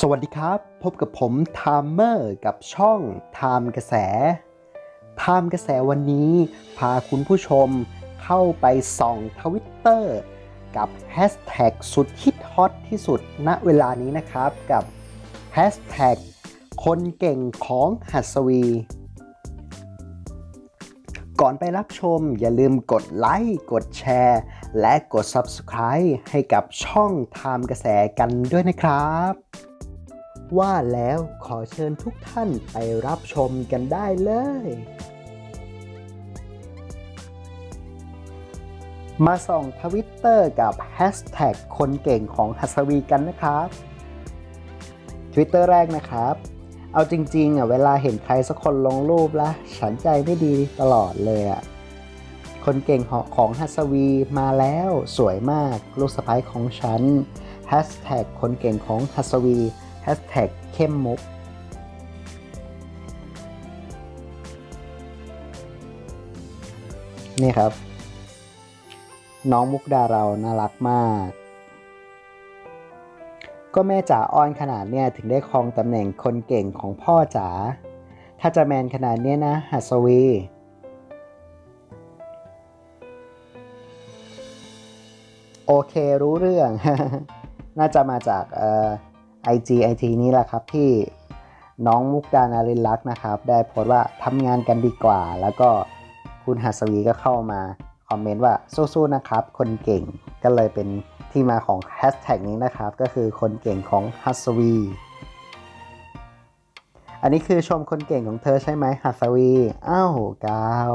สวัสดีครับ พบกับผมไทม์เมอร์กับช่องไทม์กระแสไทม์กระแสวันนี้ พาคุณผู้ชมเข้าไปส่องทวิตเตอร์กับแฮชแท็กสุดฮิตฮอตที่สุดณเวลานี้นะครับกับแฮชแท็กคนเก่งของหัสวี ก่อนไปรับชมอย่าลืมกดไลค์ กดแชร์ และกด Subscribe ให้กับช่องไทม์กระแสกันด้วยนะครับ ว่าแล้วขอเชิญทุกท่านไปรับชมกันได้เลย มาส่องทวิตเตอร์กับแฮชแท็กคนเก่งของหัสวีกันนะครับ Twitter แรกนะครับ เอาจริงๆอะเวลาเห็นใครสักคนลงรูปล้วฉันใจไม่ดีตลอดเลยอะคนเก่งของหัสวีมาแล้วสวยมาก ลูกสะพ้ายของฉันแฮชแท็กคนเก่งของหัสวี แฮชแท็กเข้มมุกนี่ครับ น้องมุกดาเราน่ารักมาก ก็แม่จ๋าอ้อนขนาดเนี่ยถึงได้ครองตำแหน่งคนเก่งของพ่อจ๋าถ้าจะแมนขนาดเนี้ยนะหัสวี โอเครู้เรื่อง น่าจะมาจากเอ่อ IG IT นี้แหละครับที่น้องมุกดานารินลักษ์นะครับ ได้โพสต์ว่าทำงานกันดีกว่า แล้วก็คุณหัสวีก็เข้ามาคอมเมนต์ว่าสู้ๆนะครับ คนเก่งก็เลยเป็นที่มาของแฮชแท็กนี้นะครับ ก็คือคนเก่งของหัสวี อันนี้คือชมคนเก่งของเธอใช่ไหมหัสวี อ้าวกาว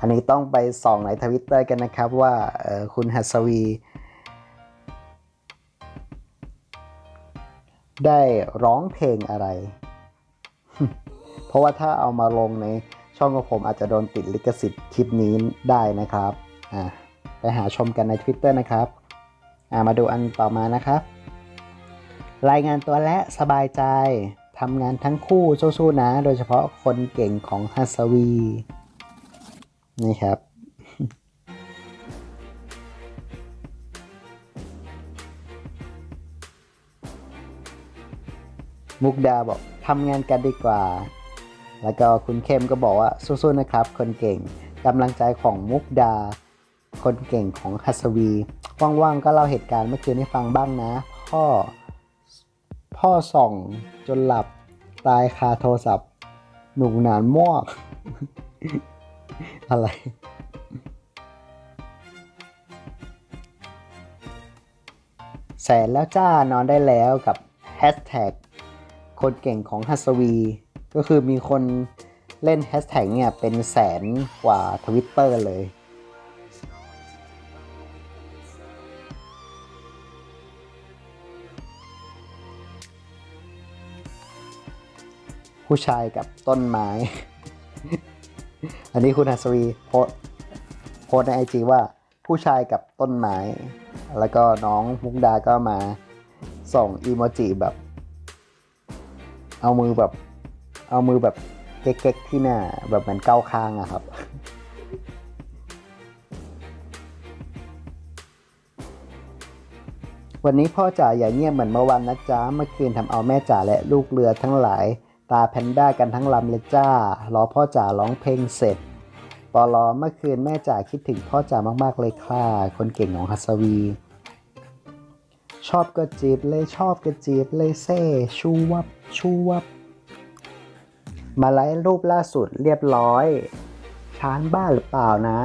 อันนี้ต้องไปส่องในทวิตเตอร์กันนะครับว่าคุณหัสวี ได้ร้องเพลงอะไร เพราะว่าถ้าเอามาลงในช่องของผมอาจจะโดนติดลิขสิทธิ์คลิปนี้ได้นะครับอ่าไปหาชมกันใน Twitter นะครับอ่ามาดูอันต่อมานะครับ รายงานตัวและสบายใจทำงานทั้งคู่สู้ๆนะ โดยเฉพาะคนเก่งของฮัสวีนี่ครับ มุกดาบอกทำงานกันดีกว่า แล้วก็คุณเข้มก็บอกว่าสู้ๆนะครับ คนเก่งกำลังใจของมุกดา คนเก่งของฮัสวีว่างๆก็เล่าเหตุการณ์เมื่อคืนให้ฟังบ้างนะ พ่อ พ่อส่องจนหลับตายคาโทรศัพท์ หนุกหนานมอก อะไรแสนแล้วจ้านอนได้แล้วกับแฮชแท็ก คนเก่งของฮัสวี ก็คือมีคนเล่นแฮชแท็กเนี่ยเป็นแสนกว่าทวิตเตอร์เลย ผู้ชายกับต้นไม้ อันนี้คุณฮัสวีโพสโพสในไอจีว่าผู้ชายกับต้นไม้ แล้วก็น้องมุกดาก็มาส่งอีโมจิแบบ เอามือแบบ เอามือแบบเก๊กๆที่หน้า แบบเหมือนเก้าคางอะครับ วันนี้พ่อจ๋าอย่าเงียบเหมือนเมื่อวันนะจ๊ะเมื่อคืนทำเอาแม่จ๋าและลูกเรือทั้งหลาย ตาแพนด้ากันทั้งลำเลยจ้ารอพ่อจ๋าร้องเพลงเสร็จปอลอเมื่อคืนแม่จ๋าคิดถึงพ่อจ๋ามากๆเลยค่ะ คนเก่งของฮัสวี ชอบก็จีบเลยชอบก็จีบเลยเซ่ชูวับ ชูวับมาไลฟ์รูปล่าสุดเรียบร้อยช้านบ้าหรือเปล่านะ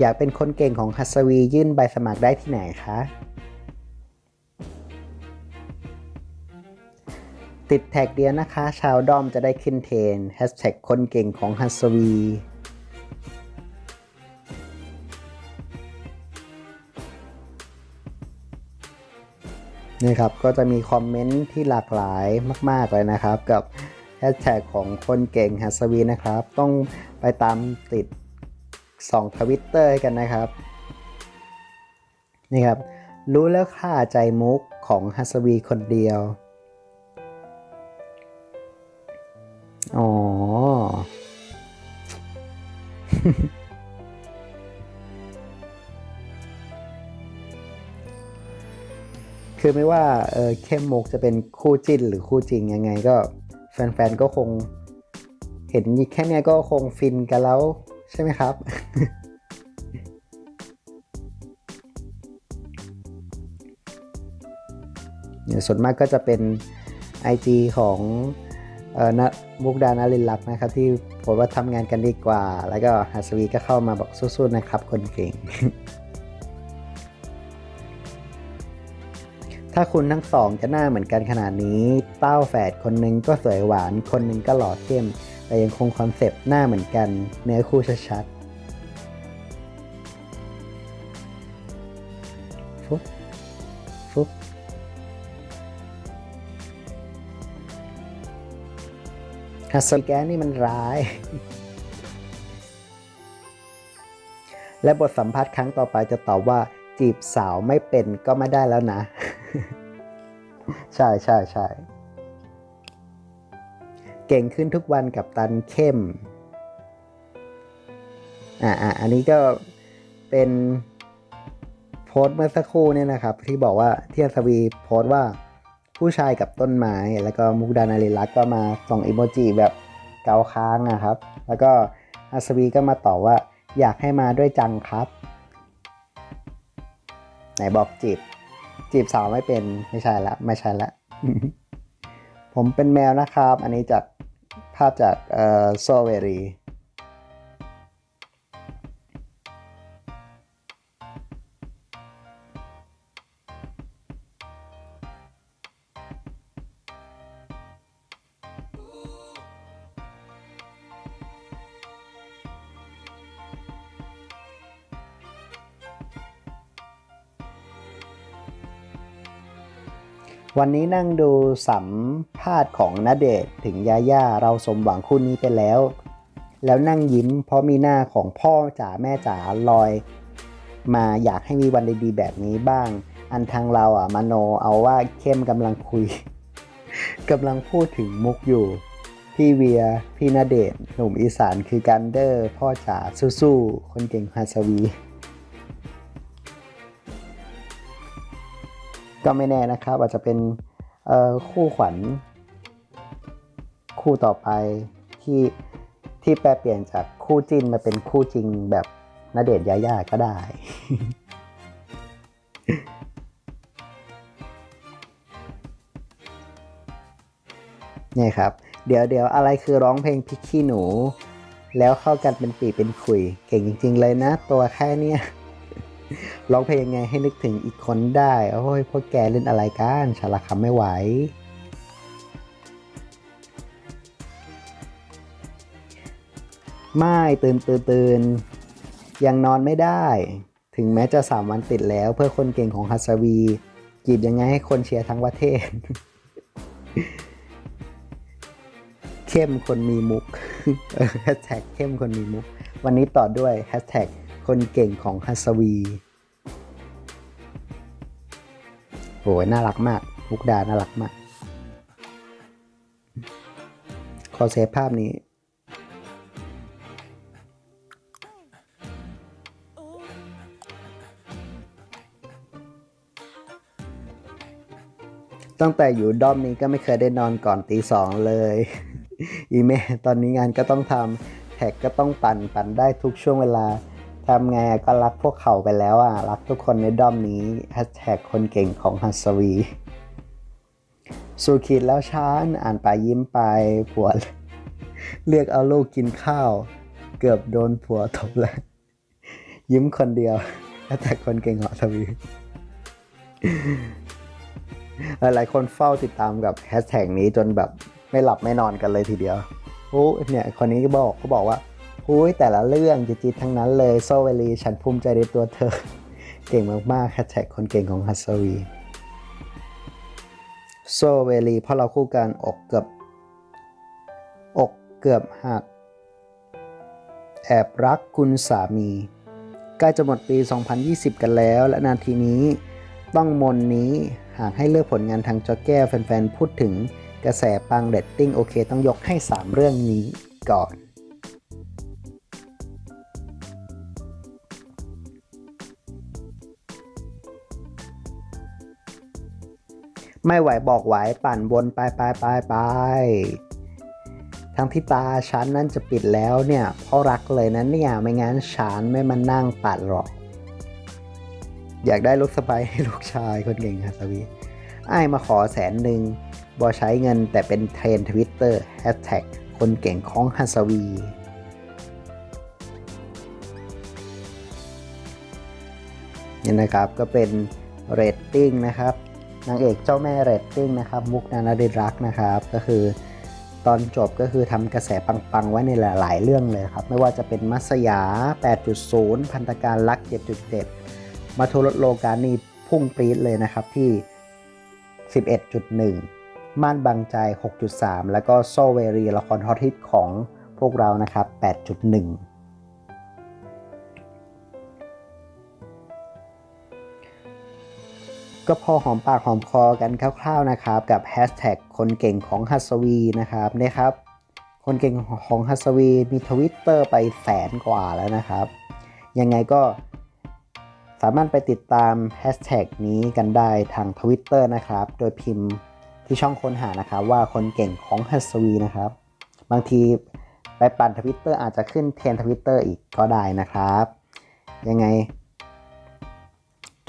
อยากเป็นคนเก่งของฮัสวียื่นใบสมัครได้ที่ไหนคะ ติดแท็กเดียวนะคะ ชาวดอมจะได้ขึ้นเทรนแฮชแท็กคนเก่งของฮัสวี นี่ครับก็จะมีคอมเมนต์ที่หลากหลายมาก ๆ เลยนะครับ กับแฮชแท็กของคนเก่งฮัสวีนะครับ ต้องไปตามติดสองทวิตเตอร์กันนะครับ นี่ครับ รู้แล้วค่าใจมุกของฮัสวีคนเดียว อ๋อ คือไม่ว่าเออเข้มมุกจะเป็นคู่จิ้นหรือคู่จริงยังไงก็แฟนๆก็คงเห็นแค่เนี้ยก็คงฟินกันแล้วใช่ไหมครับเนี่ยส่วนมากก็จะเป็น IG ของเออนะมุกดานารินลักนะครับ ที่โพสต์ว่าทำงานกันดีกว่า แล้วก็ฮัสวีก็เข้ามาบอกสู้ๆนะครับ คนเก่ง ถ้าคุณทั้งสองจะหน้าเหมือนกันขนาดนี้ เต้าแฝดคนหนึงก็สวยหวาน คนหนึงก็หล่อเข้ม แต่ยังคงคอนเซปต์หน้าเหมือนกัน เนื้อคู่ชัดๆ ฟุ๊บ ฟุ๊บ ฮัสซแกนี่มันร้าย และบทสัมภาษณ์ครั้งต่อไปจะตอบว่าจีบสาวไม่เป็นก็ไม่ได้แล้วนะ ใช่ใช่ใช่เก่งขึ้นทุกวันกับตันเข้ม อ่าอ่าอันนี้ก็เป็นโพสต์เมื่อสักครู่เนี่ยนะครับ ที่บอกว่าที่อัศวีโพสต์ว่าผู้ชายกับต้นไม้ แล้วก็มุกดานาริลักษ์ก็มาส่งอีโมจิแบบเกาค้างนะครับ แล้วก็อัศวีก็มาตอบว่าอยากให้มาด้วยจังครับ ไหนบอกจีบ จีบสาวไม่เป็นไม่ใช่ละไม่ใช่ละ ผมเป็นแมวนะครับ อันนี้จากภาพจากเอ่อโซเวรี วันนี้นั่งดูสัมภาษณ์ของณเดชถึงยาย่าเราสมหวังคู่นี้ไปแล้ว แล้วนั่งยิ้มเพราะมีหน้าของพ่อจ๋าแม่จ๋าลอย มาอยากให้มีวันดีๆแบบนี้บ้าง อันทางเราอะมโนเอาว่าเข้มกำลังคุยกำลังพูดถึงมุกอยู่ พี่เวีย พี่ณเดชหนุ่มอีสานคือกันเดอร์ พ่อจ๋าสู้ๆคนเก่งฮัสวี ก็ไม่แน่นะครับ อาจจะเป็นคู่ขวัญ คู่ต่อไปที่ที่แปลเปลี่ยนจากคู่จิ้นมาเป็นคู่จริงแบบณเดชยาย่าก็ได้เนี่ยครับ เดี๋ยวเดี๋ยวอะไรคือร้องเพลงพิกขี้หนู แล้วเข้ากันเป็นปีเป็นขุย เก่งจริง ๆ เลยนะ ตัวแค่เนี้ย ร้องเพลงยังไงให้นึกถึงอีกคนได้ โอ้ยพวกแกเล่นอะไรกันชาละคำไม่ไหว ไม่ตื่นตื่นตื่นยังนอนไม่ได้ ถึงแม้จะสามวันติดแล้วเพื่อคนเก่งของฮัสวีจีบยังไงให้คนเชียร์ทั้งประเทศ เข้มคนมีมุกแฮชแท็กเข้มคนมีมุก วันนี้ต่อด้วยแฮชแท็ก คนเก่งของฮัสวีโอ้ยน่ารักมากมุกดาน่ารักมาก ขอเซฟภาพนี้ ตั้งแต่อยู่ด้อมนี้ก็ไม่เคยได้นอนก่อนตีสองเลย อีเมตอนนี้งานก็ต้องทำแท็กก็ต้องปั่นปั่นได้ทุกช่วงเวลา ทำไงก็รักพวกเขาไปแล้วอะ รักทุกคนในด้อมนี้แฮชแท็กคนเก่งของฮัสวีสูขีดแล้วช้านอ่านไปยิ้มไปผัวเรียกเอาลูกกินข้าว เกือบโดนผัวตบแล้ว ยิ้มคนเดียวแฮชแท็กคนเก่งของฮัสวีหลายๆคนเฝ้าติดตามกับแฮชแท็กนี้จนแบบไม่หลับไม่นอนกันเลยทีเดียวโอ้เนี่ย คนนี้ก็บอกเขาบอกว่า หุยแต่ละเรื่องจิตๆทั้งนั้นเลยโซเวลีฉันภูมิใจในตัวเธอ เก่งมากๆแฮชแท็กคนเก่งของฮัสวีโซเวลีเพราะเราคู่กันอกเกือบอกเกือบหัก แอบรักคุณสามี ใกล้จะหมดปี 2020 กันแล้ว และนาทีนี้ต้องมนนี้หากให้เลือกผลงานทางจอแก้วแฟนๆ พูดถึงกระแสปังเรตติ้งโอเค ต้องยกให้ 3 เรื่องนี้ก่อน ไม่ไหวบอกไหวปั่นวนไปไปไปไปทั้งที่ตาฉันนั้นจะปิดแล้วเนี่ย เพราะรักเลยนะเนี่ยไม่งั้นฉันไม่มานั่งปัดหรอก อยากได้ลูกสะใภ้ให้ลูกชายคนเก่งฮัสวีไอ้มาขอแสนหนึ่งบอใช้เงินแต่เป็นเทรนทวิตเตอร์แฮชแท็กคนเก่งของฮัสวี นี่นะครับก็เป็นเรตติ้งนะครับ นางเอกเจ้าแม่เรตติ้งนะครับมุกนานาดิรักนะครับ ก็คือตอนจบก็คือทำกระแสปังๆ ไว้ในหลาย ๆ เรื่องเลยครับ ไม่ว่าจะเป็นมัสยา 8.0 พันธการลัก 7.7 มาทุรโลกานีพุ่งปรี๊ดเลยนะครับที่ 11.1 ม่านบางใจ 6.3 แล้วก็โซเวรีละครฮอตฮิตของพวกเรานะครับ 8.1 ก็พอหอมปากหอมคอกันคร่าวๆนะครับ กับแฮชแท็กคนเก่งของฮัสวีนะครับนี่ยครับ คนเก่งของฮัสวีมีทวิตเตอร์ไปแสนกว่าแล้วนะครับ ยังไงก็สามารถไปติดตามแฮชแท็กนี้กันได้ทางทวิตเตอร์นะครับ โดยพิมพ์ที่ช่องค้นหานะครับว่าคนเก่งของฮัสวีนะครับ บางทีไปปั่นทวิตเตอร์อาจจะขึ้นเทรนทวิตเตอร์อีกก็ได้นะครับ ยังไง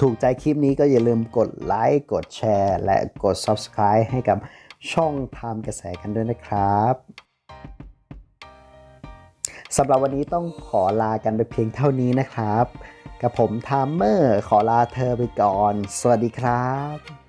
ถูกใจคลิปนี้ก็อย่าลืมกดไลค์กดแชร์ และกด Subscribe ให้กับช่องทำกระแสกันด้วยนะครับสำหรับวันนี้ต้องขอลากันไปเพียงเท่านี้นะครับ กับผมทามเมอร์ขอลาเธอไปก่อน สวัสดีครับ